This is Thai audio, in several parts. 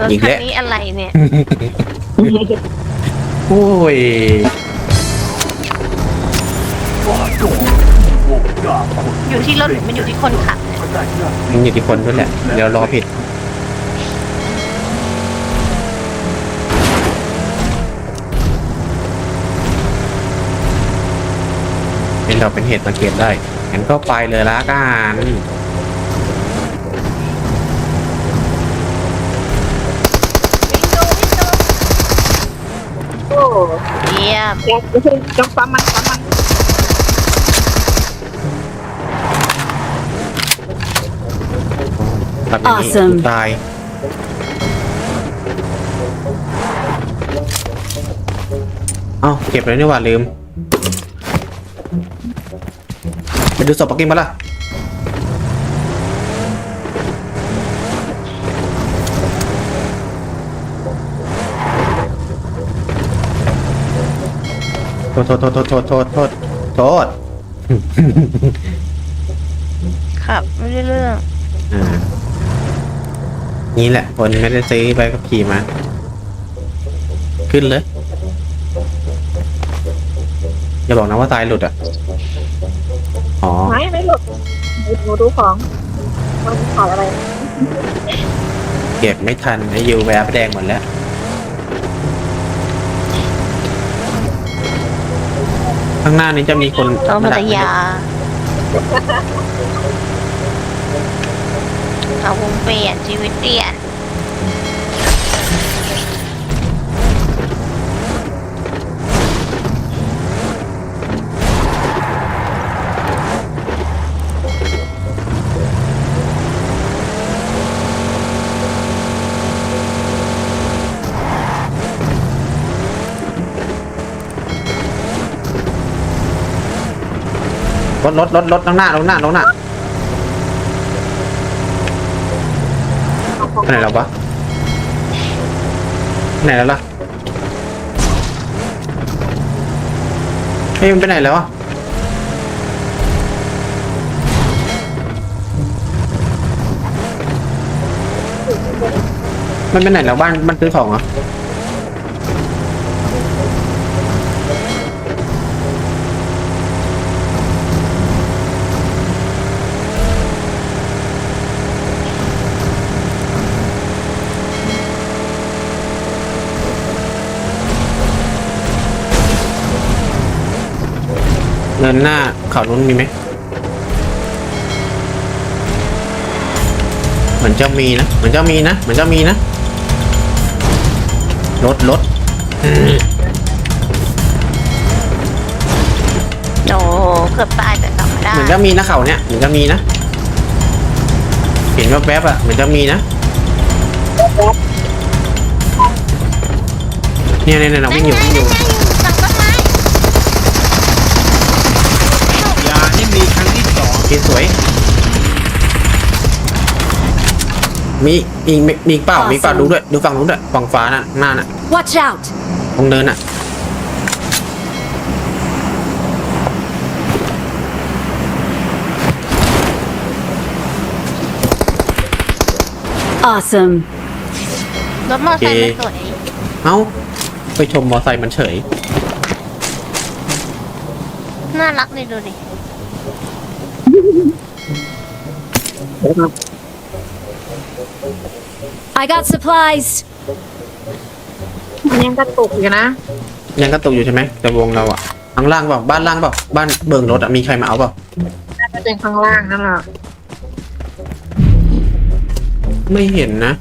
รถอีกคันแล้ว นี้อะไรเนี่ย โอ้ยอยู่ที่รถหรือมันอยู่ที่คนขับเนี่ยมันอยู่ที่คนด้วยแหละเดี๋ยวรอผิดเป็นเราเป็นเหตุสังเกตได้งั้นก็ไปเลยละกัน เยี่ยมแกต้องปั๊มมันปั๊มมันแบบนี้ Awesome ตาย เอ้าเก็บเลยนี่หว่าลืม ไปดูศพปักกิ้งมาล่ะ โทษโทษโทษโทษโทษโทษครับ ไม่ได้เรื่องอ่านี่แหละคนไม่ได้ซื้อไปก็ขี่มา ขึ้นเลย อย่าบอกนะว่าตายหลุดอะ อ๋อ ไม่หลุดหนูดูของมันขอดอะไร เก็บไม่ทันไอ้ยูแวอัแดงหมดแล้ว ข้างหน้านี้จะมีคนเราพัทยาเอาวงเปลี่ยนชีวิตเปลี่ยน รถรถรถรถข้างหน้าข้างหน้าข้างหน้าไหนแล้ววะไปไหนแล้วล่ะเฮ้ยมันไปไหนแล้วอะมันไปไหนแล้วบ้านมันซื้อของเหรอ เงินหน้าเขานู้นมีไหมเหมือนจะมีนะเหมือนจะมีนะเหมือนจะมีนะรถรถอืมโอ้เกือบตายแต่กลับมาได้เหมือนจะมีนะเขาเนี่ยเหมือนจะมีนะเห็นแวบๆอะเหมือนจะมีนะเนี่ยเนี่ยเนี่ยเราวิ่งอยู่วิ่งอยู่ นั่นไงหลังต้นไม้ ยานี่มีครั้งที่ สองโอเคสวย มีอีกมีมีอีกเปล่ามีอีกเปล่าดูด้วย ดูฝั่งนู้นด้วยฝั่งฟ้าน่ะหน้าน่ะ Watch out! ตรงเนินอะ Awesome. รถมอเตอร์ไซค์โอเคไม่สวย เอ้า ไปชมมอไซค์มันเฉย น่ารักเลยดูดิ I got supplies. มันยังกระตุกอยู่นะ ยังกระตุกอยู่ใช่ไหมแต่วงเราอะข้างล่างเปล่าบ้านล่างเปล่าบ้านเบิ่งรถอะมีใครมาเอาเปล่าน่าจะเป็นข้างล่างนั่นแหละไม่เห็นนะ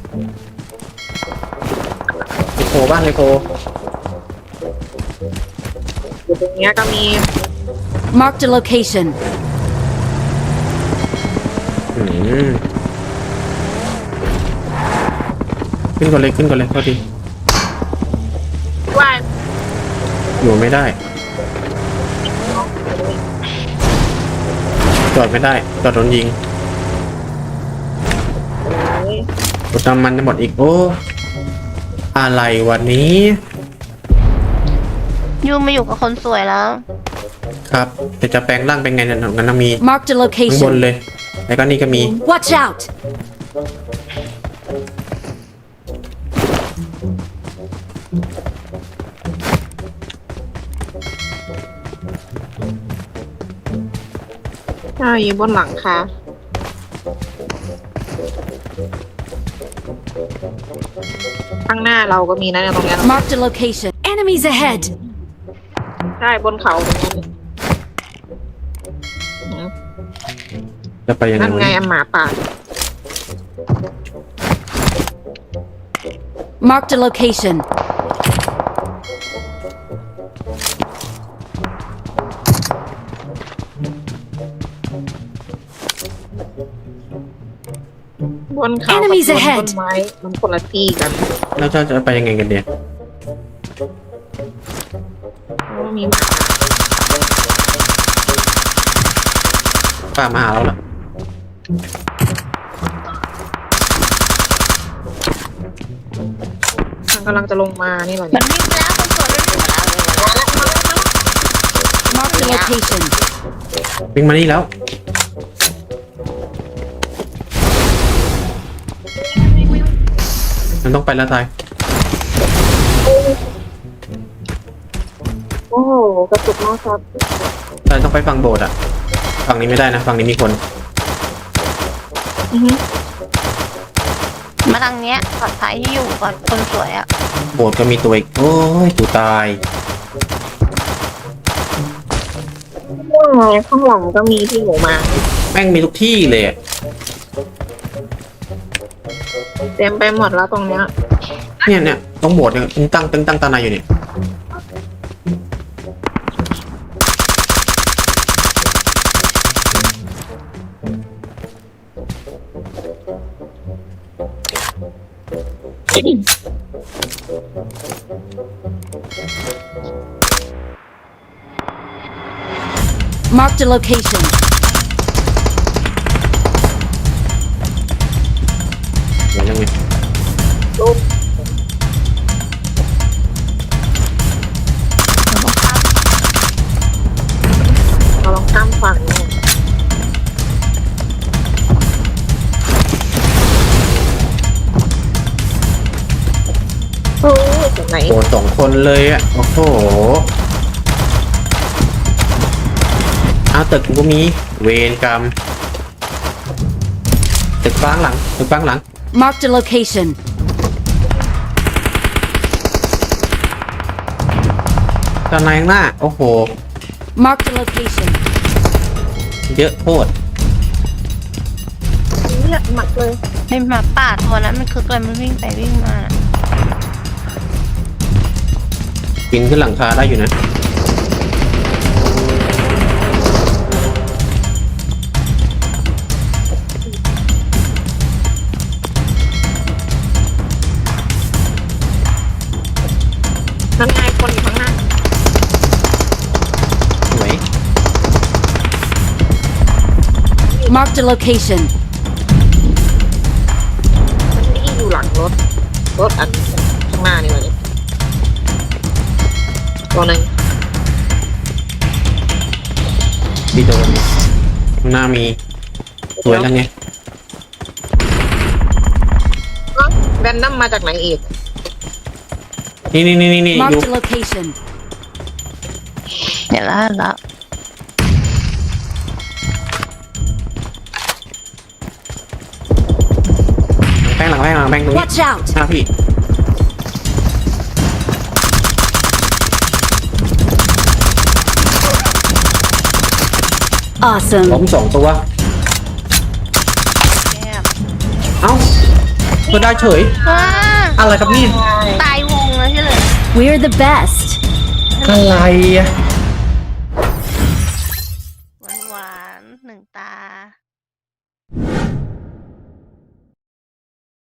ไอโคบ้านไอโคอยู่ตรงเนี้ยก็มี Marked a location. อืมขึ้นก่อนเลยขึ้นก่อนเลยพอดีว่าอยู่ไม่ได้ จอดไม่ได้จอดโดนยิงรถน้ำมันจะหมดอีกโอ้อะไรวันนี้ยูมาอยู่กับคนสวยแล้ว ครับแต่จะแปลงร่างเป็นไงเนี่ยงั้นนะมี Marked a ข้างบน location. เลย แล้วก็นี่ก็มี Watch out! ใช่อยู่บนหลังคาข้างหน้าเราก็มีนะเนี่ยตรงเนี้ย Marked a location. Enemies ahead. ใช่บนเขาตรงนี้นอืม จะไปยังไงนั่นวะไงเนี่ยอันหมาป่า Marked a location. บนเขากับ Enemies บน ahead ต้นไม้มันคนละที่กันแล้วจะจะไปยังไงกันเดียเพราะว่ามีหมาป้ามาหาเราละ มันกำลังจะลงมานี่เหรอมัเนี่ยนวิ่งไปแล้วคนสวยมันวิ่งไปแล้วเลยมาแล้ว Marked a location. วิ่งมานี่แล้ว มันต้องไปแล้วตายโอ้โหกระตุกมากครับตายต้องไปฝั่งโบสถ์อะฝั่งนี้ไม่ได้นะ ฝั่งนี้มีคน อือฮึมาทางเนี้ยปลอดภัยที่อยู่ก่อนคนสวยอะโบสถ์ก็มีตัวอีก โอ้ยกูตายว่าไงข้างหลังก็มีที่หนูมา แม่งมีทุกที่เลยอะเต็มไปหมดแล้วตรงเนี้ย เนี่ยเนี่ยต้องโบสถ์เนี่ยตึงตั้งตึงตั้งตาในอยู่เนี่ย Marked a location. ไหนโบสถ์สองคนเลยอะโอ้โหอ้าวตึกกูก็มี เวรกรรม ตึกฟ้างหลัง ตึกฟ้างหลัง Marked a location. ตาในข้างหน้า โอ้โห Marked a location. เยอะโคตรเลือดหมักเลยไอ้หมาป่าตัวนั้นมันคือเลยมันวิ่งไปวิ่งมาน่ะ ปีนขึ้นหลังคาได้อยู่นะนั่นไงคนอยู่ข้างหน้าสวย Marked a location. มันนี่อยู่หลังรถ รถอันข้างหน้านี่เลย ตัวหนึ่งมีโดนข้างหน้ามีสวยแล้วไงเอ้าแรนดัมมาจากไหนอีก นี่นี่นี่นี่นี่อยู่ Marked a location. เดี๋ยวแล้วเดี๋ยวแล้วแป้งหลังแป้งหลังแป้งตรงนี้ Watch out. หน้าพี่ Awesome. ผมสองตัว แก้มเอ้าเพื่อได้เฉย ว้าอะไรครับนี่ ตายวงแล้วใช่เลย We're the best. อะไรอะ